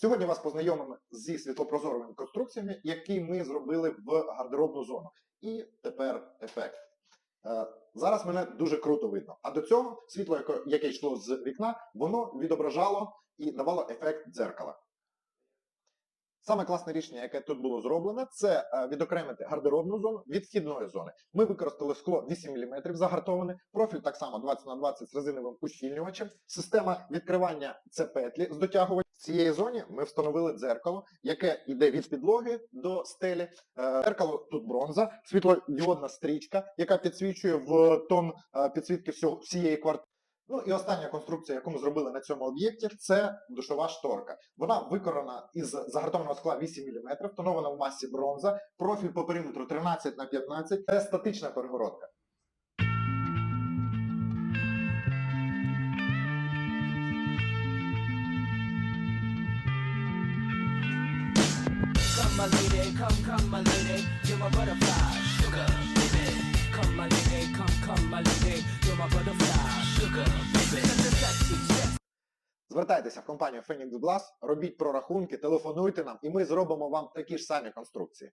Сьогодні вас познайомимо зі світлопрозоровими конструкціями, які ми зробили в гардеробну зону. І тепер ефект. Е, Зараз мене дуже круто видно. А до цього світло, яке йшло з вікна, воно відображало і давало ефект дзеркала. Саме класне рішення, яке тут було зроблене, це е, відокремити гардеробну зону від вхідної зони. Ми використали скло 8 мм загартоване, профіль так само 20 на 20 з резиновим ущільнювачем. Система відкривання це петлі з дотягувань. В цієї зоні ми встановили дзеркало, яке йде від підлоги до стелі. Е, Дзеркало тут бронза, світлодіодна стрічка, яка підсвічує в тон е, підсвітки всього, всієї квартири. Ну і остання конструкція, яку ми зробили на цьому об'єкті, це душова шторка. Вона виконана із загартованого скла 8 мм, тонована в масі бронза, профіль по периметру 13 на 15 це статична перегородка. My lady, come, come, my lady, you're my butterfly, sugar, baby. Come, my lady, come, come, my lady, you're my butterfly, Звертайтеся в компанію Phoenix Glass, робіть прорахунки, телефонуйте нам, і ми зробимо вам такі ж самі конструкції.